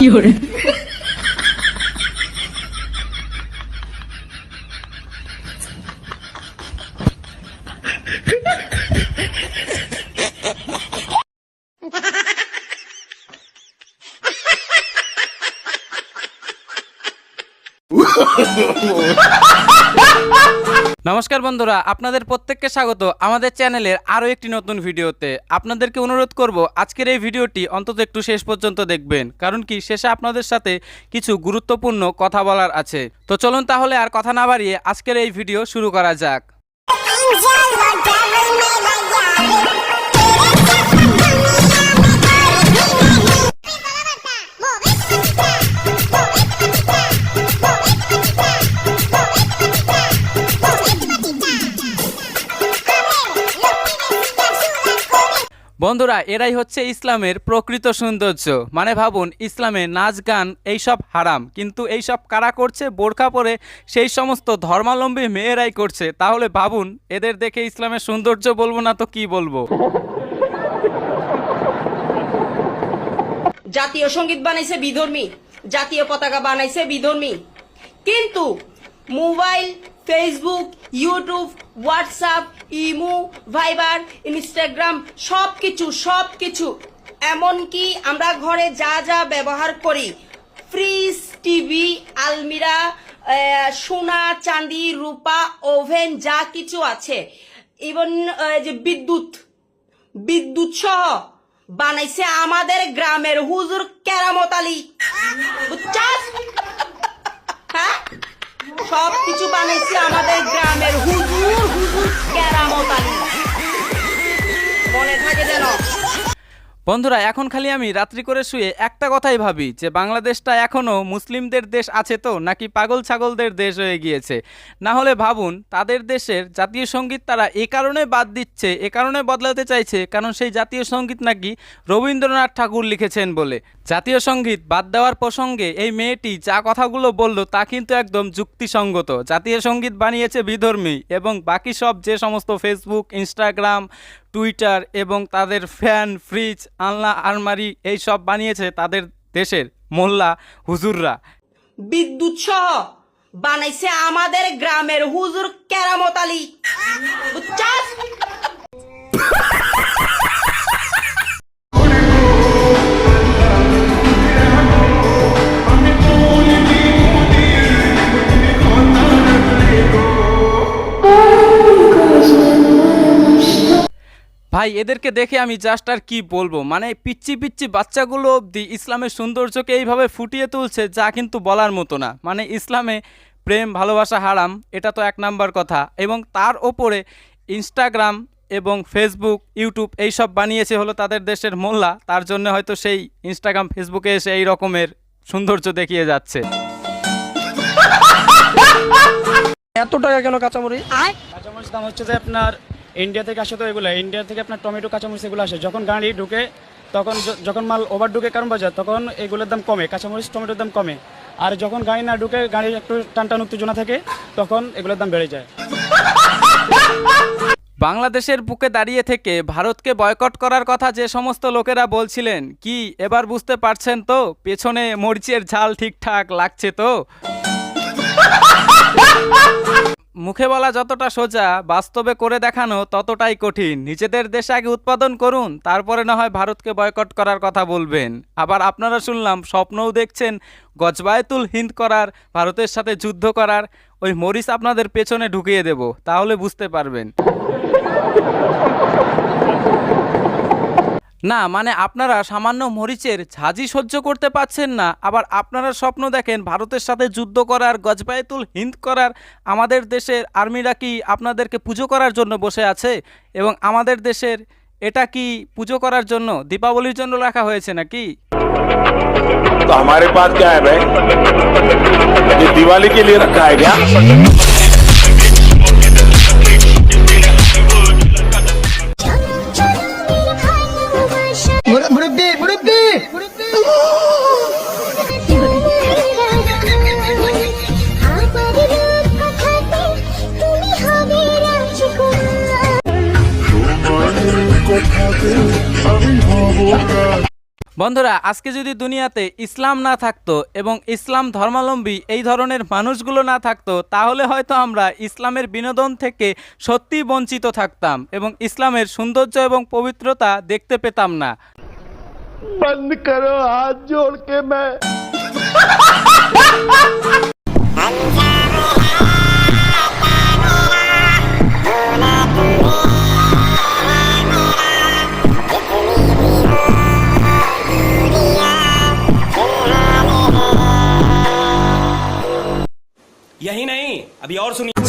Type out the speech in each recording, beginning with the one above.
Pure. নমস্কার বন্ধুরা, আপনাদের প্রত্যেককে স্বাগত আমাদের চ্যানেলের আরও একটি নতুন ভিডিওতে। আপনাদেরকে অনুরোধ করব আজকের এই ভিডিওটি অন্তত একটু শেষ পর্যন্ত দেখবেন, কারণ কি শেষে আপনাদের সাথে কিছু গুরুত্বপূর্ণ কথা বলার আছে। তো চলুন তাহলে আর কথা না বাড়িয়ে আজকের এই ভিডিও শুরু করা যাক। বন্ধুরা, এরাই হচ্ছে ইসলামের প্রকৃত সৌন্দর্য। মানে ভাবুন, ইসলামে নাচ, গান, এইসব হারাম। কিন্তু এইসব কারা করছে? বোরখা পরে সেই সমস্ত ধর্মাবলম্বী মেয়েরাই করছে। তাহলে ভাবুন, এদের দেখে ইসলামের সৌন্দর্য বলব না তো কি বলব? জাতীয় সংগীত বানাইছে বিধর্মী। জাতীয় পতাকা বানাইছে বিধর্মী। কিন্তু mobile Facebook YouTube WhatsApp imo Viber Instagram সব কিছু সব কিছু এমনকি আমরা ঘরে যা যা ব্যবহার করি ফ্রিজ টিভি আলমিরা সোনা চাঁদি রূপা ওভেন যা কিছু আছে। ইভেন যে বিদ্যুৎ বিদ্যুৎ সহ বানাইছে আমাদের গ্রামের হুজুর কেরামত আলী। হ্যাঁ? সব কিছু বানাইছে আমাদের গ্রামের হুজুর হুজুর কেরামত আলী। মনে থাকে যেন। বন্ধুরা, এখন খালি আমি রাত্রি করে শুয়ে একটা কথাই ভাবি, যে বাংলাদেশটা এখনও মুসলিমদের দেশ আছে তো, নাকি পাগল ছাগলদের দেশ হয়ে গিয়েছে? না হলে ভাবুন, তাদের দেশের জাতীয় সংগীত তারা এ কারণে বাদ দিচ্ছে, এ কারণে বদলাতে চাইছে, কারণ সেই জাতীয় সংগীত নাকি রবীন্দ্রনাথ ঠাকুর লিখেছেন বলে। জাতীয় সংগীত বাদ দেওয়ার প্রসঙ্গে এই মেয়েটি যা কথাগুলো বলল তা কিন্তু একদম যুক্তিসঙ্গত। জাতীয় সংগীত বানিয়েছে বিধর্মী এবং বাকি সব যে সমস্ত ফেসবুক ইনস্টাগ্রাম টুইটার এবং তাদের ফ্যান ফ্রিজ আলনা, আলমারি এই সব বানিয়েছে তাদের দেশের মোল্লা হুজুররা। বিদ্যুৎ সহ বানাইছে আমাদের গ্রামের হুজুর কেরামত আলী। ভাই এদেরকে দেখে আমি জাস্ট আর কি বলব? মানে পিচ্ছি পিচ্ছি বাচ্চাগুলো অবধি ইসলামের সৌন্দর্যকে এইভাবে ফুটিয়ে তুলছে যা কিন্তু বলার মতো না। মানে ইসলামে প্রেম ভালোবাসা হারাম এটা তো এক নাম্বার কথা। এবং তার ওপরে ইনস্টাগ্রাম এবং ফেসবুক ইউটিউব এই সব বানিয়েছে হলো তাদের দেশের মোল্লা। তার জন্য হয়তো সেই ইনস্টাগ্রাম ফেসবুকে এসে এই রকমের সৌন্দর্য দেখিয়ে যাচ্ছে। এত টাকা কেন কাঁচামরিচ? কাঁচামরিচ দাম হচ্ছে যে আপনার ইন্ডিয়া থেকে আসে তো এগুলো। ইন্ডিয়া থেকে আপনার টমেটো, কাঁচামরিচ এগুলো আসে। যখন গাড়ি ঢুকে, তখন যখন মাল ওভার ঢুকে কারণ বাজার তখন এগুলোর দাম কমে, কাঁচামরিচ, টমেটোর দাম কমে। আর যখন গাড়ি না ঢুকে, গাড়ি একটু টান টান উত্তেজনা থাকে, তখন এগুলোর দাম বেড়ে যায়। বাংলাদেশের বুকে দাঁড়িয়ে থেকে ভারতকে বয়কট করার কথা যে সমস্ত লোকেরা বলছিলেন, কি এবার বুঝতে পারছেন তো? পেছনে মরিচের ঝাল ঠিকঠাক লাগছে তো? মুখে বলা যতটা সোজা, বাস্তবে করে দেখানো ততটাই কঠিন। নিজেদের দেশে আগে উৎপাদন করুন, তারপরে না হয় ভারতকে বয়কট করার কথা বলবেন। আবার আপনারা শুনলাম, স্বপ্নও দেখছেন গজবায়তুল হিন্দ করার, ভারতের সাথে যুদ্ধ করার। ওই মরিচ আপনাদের পেছনে ঢুকিয়ে দেব, তাহলে বুঝতে পারবেন। না মানে আপনারা সামান্য মরিচের ঝাঁজি সহ্য করতে পাচ্ছেন না। আবার আপনারা স্বপ্ন দেখেন ভারতের সাথে যুদ্ধ করার, গজবায়তুল হিন্দ করার, আমাদের দেশের আর্মিরা কি আপনাদেরকে পুজো করার জন্য বসে আছে? এবং আমাদের দেশের এটা কি পুজো করার জন্য দীপাবলির জন্য রাখা হয়েছে নাকি? আমার দিওয়ালি কে লিয়ে রাখা হয় বন্ধুরা আজকে যদি দুনিয়াতে ইসলাম না থাকতো এবং ইসলাম ধর্মাবলম্বী এই ধরনের মানুষগুলো না থাকতো তাহলে হয়তো আমরা ইসলামের বিনোদন থেকে সত্যি বঞ্চিত থাকতাম এবং ইসলামের সৌন্দর্য এবং পবিত্রতা দেখতে পেতাম না। বন্ধ अभी और सुनिए।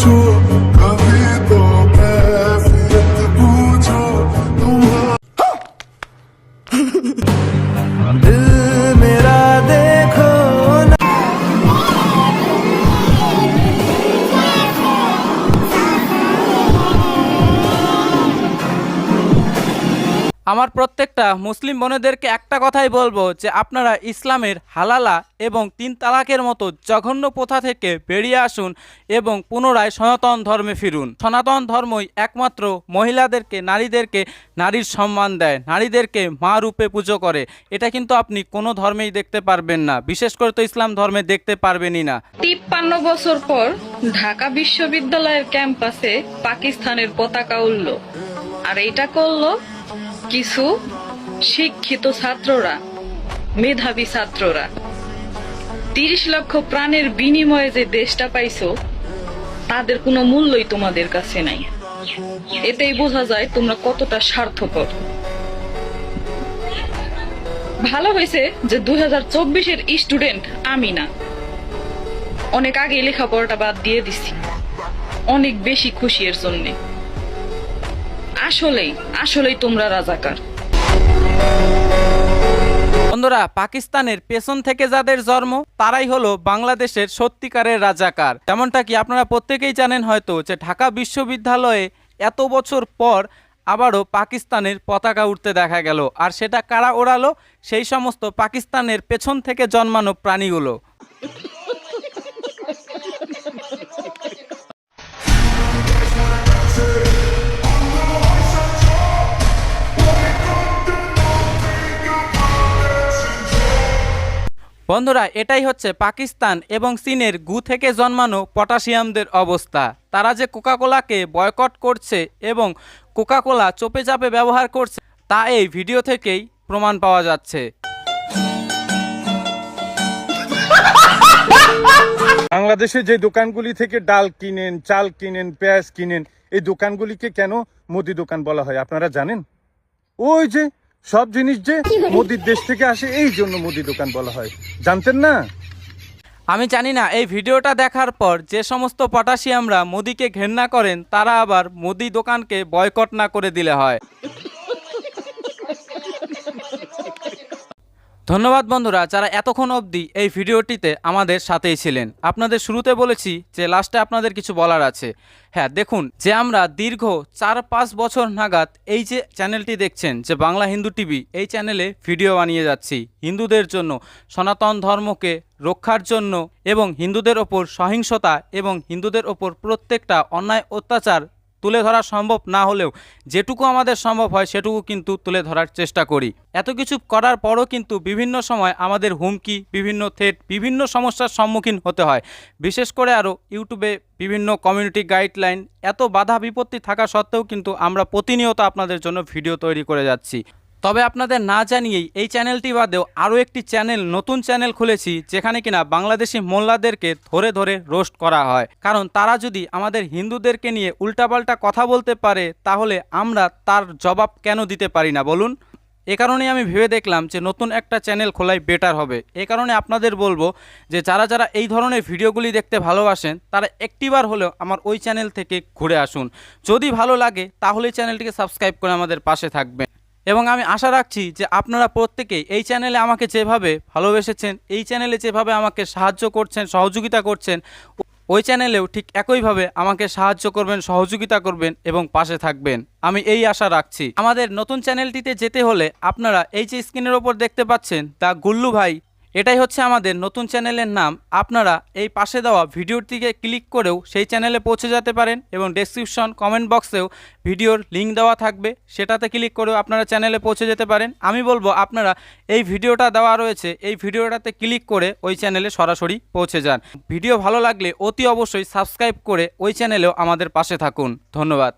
আমার প্রত্যেকটা মুসলিম বোনেদেরকে একটা কথাই বলব যে আপনারা ইসলামের হালালা এবং তিন তালাকের মতো জঘন্য প্রথা থেকে বেরিয়ে আসুন এবং পুনরায় সনাতন ধর্মে ফিরুন। সনাতন ধর্মই একমাত্র মহিলাদেরকে, নারীদেরকে নারীর সম্মান দেয়, নারীদেরকে মা রূপে পুজো করে। এটা কিন্তু আপনি কোনো ধর্মেই দেখতে পারবেন না। বিশেষ করে তো ইসলাম ধর্মে দেখতে পারবেনই না। তিপ্পান্ন বছর পর ঢাকা বিশ্ববিদ্যালয়ের ক্যাম্পাসে পাকিস্তানের পতাকা উঠল আর এটা করল কিছু শিক্ষিত ছাত্ররা, মেধাবী ছাত্ররা। তিরিশ লক্ষ প্রাণের বিনিময়ে যে দেশটা পাইছো, তাদের কোনো মূল্যই তোমাদের কাছে নাই। এতেই বোঝা যায় তোমরা কতটা স্বার্থপর। ভালো হয়েছে যে দুই হাজার চব্বিশের স্টুডেন্ট আমি না। অনেক আগে লেখাপড়াটা বাদ দিয়ে দিছি। অনেক বেশি খুশি এর জন্য। আসলেই আসলেই তোমরা রাজাকার। বন্ধুরা, পাকিস্তানের পেছন থেকে যাদের জন্ম, তারাই হলো বাংলাদেশের সত্যিকারের রাজাকার। যেমনটা কি আপনারা প্রত্যেকেই জানেন হয়তো যে ঢাকা বিশ্ববিদ্যালয়ে এত বছর পর আবারও পাকিস্তানের পতাকা উঠতে দেখা গেল। আর সেটা কারা ওড়ালো? সেই সমস্ত পাকিস্তানের পেছন থেকে জন্মানো প্রাণীগুলো। বন্ধুরা এটাই হচ্ছে পাকিস্তান এবং চীনের গু থেকে জন্মানো পটাশিয়ামদের অবস্থা। তারা যে কোকাকোলাকে বয়কট করছে এবং কোকাকোলা চোপে চাপে ব্যবহার করছে তা এই ভিডিও থেকেই প্রমাণ পাওয়া যাচ্ছে। বাংলাদেশে যে দোকানগুলি থেকে ডাল কিনেন চাল কিনেন পেঁয়াজ কিনেন এই দোকানগুলিকে কেন মুদি দোকান বলা হয় আপনারা জানেন? ওই যে সব জিনিস যে মোদির দেশ থেকে আসে এই জন্য মুদি দোকান বলা হয়। জানতেন না? আমি জানি না, এই ভিডিওটা দেখার পর যে সমস্ত পটাশিয়ামরা মোদিকে ঘেন্না করেন, তারা আবার মোদি দোকানকে বয়কট না করে দিলে হয়। ধন্যবাদ বন্ধুরা যারা এতক্ষণ অবধি এই ভিডিওটিতে আমাদের সাথেই ছিলেন। আপনাদের শুরুতে বলেছি যে লাস্টে আপনাদের কিছু বলার আছে। হ্যাঁ দেখুন, যে আমরা দীর্ঘ চার পাঁচ বছর নাগাদ এই যে চ্যানেলটি দেখছেন, যে বাংলা হিন্দু টিভি, এই চ্যানেলে ভিডিও বানিয়ে যাচ্ছি হিন্দুদের জন্য, সনাতন ধর্মকে রক্ষার জন্য এবং হিন্দুদের ওপর সহিংসতা এবং হিন্দুদের ওপর প্রত্যেকটা অন্যায় অত্যাচার তুলে ধরা সম্ভব না হলেও যেটুকু আমাদের সম্ভব হয় সেটুকু কিন্তু তুলে ধরার চেষ্টা করি। এত কিছু করার পরও কিন্তু বিভিন্ন সময় আমাদের হুমকি, বিভিন্ন থেট বিভিন্ন সমস্যার সম্মুখীন হতে হয়। বিশেষ করে আরও ইউটিউবে বিভিন্ন কমিউনিটি গাইডলাইন এত বাধা বিপত্তি থাকা সত্ত্বেও কিন্তু আমরা প্রতিনিয়ত আপনাদের জন্য ভিডিও তৈরি করে যাচ্ছি। তবে আপনাদের না জানিয়েই এই চ্যানেলটি বাদেও আরও একটি চ্যানেল, নতুন চ্যানেল খুলেছি, যেখানে কিনা বাংলাদেশি মোল্লাদেরকে ধরে ধরে রোস্ট করা হয়। কারণ তারা যদি আমাদের হিন্দুদেরকে নিয়ে উল্টাপাল্টা কথা বলতে পারে, তাহলে আমরা তার জবাব কেন দিতে পারি না, বলুন? এ কারণেই আমি ভেবে দেখলাম যে নতুন একটা চ্যানেল খোলাই বেটার হবে। এ কারণে আপনাদের বলব যে যারা যারা এই ধরনের ভিডিওগুলি দেখতে ভালোবাসেন, তারা একটিবার হলেও আমার ওই চ্যানেল থেকে ঘুরে আসুন। যদি ভালো লাগে, তাহলে চ্যানেলটিকে সাবস্ক্রাইব করে আমাদের পাশে থাকবেন। এবং আমি আশা রাখছি যে আপনারা প্রত্যেকেই এই চ্যানেলে আমাকে যেভাবে ভালোবেসেছেন, এই চ্যানেলে যেভাবে আমাকে সাহায্য করছেন, সহযোগিতা করছেন, ওই চ্যানেলেও ঠিক একইভাবে আমাকে সাহায্য করবেন, সহযোগিতা করবেন এবং পাশে থাকবেন। আমি এই আশা রাখছি। আমাদের নতুন চ্যানেলটিতে যেতে হলে আপনারা এই যে স্ক্রিনের ওপর দেখতে পাচ্ছেন, তা গুল্লু ভাই এটাই হচ্ছে আমাদের নতুন চ্যানেলের নাম। আপনারা এই পাশে দেওয়া ভিডিওটিকে ক্লিক করেও সেই চ্যানেলে পৌঁছে যেতে পারেন এবং ডেসক্রিপশন কমেন্ট বক্সেও ভিডিওর লিঙ্ক দেওয়া থাকবে। সেটাতে ক্লিক করেও আপনারা চ্যানেলে পৌঁছে যেতে পারেন। আমি বলব, আপনারা এই ভিডিওটা দেওয়া রয়েছে, এই ভিডিওটাতে ক্লিক করে ওই চ্যানেলে সরাসরি পৌঁছে যান। ভিডিও ভালো লাগলে অতি অবশ্যই সাবস্ক্রাইব করে ওই চ্যানেলেও আমাদের পাশে থাকুন। ধন্যবাদ।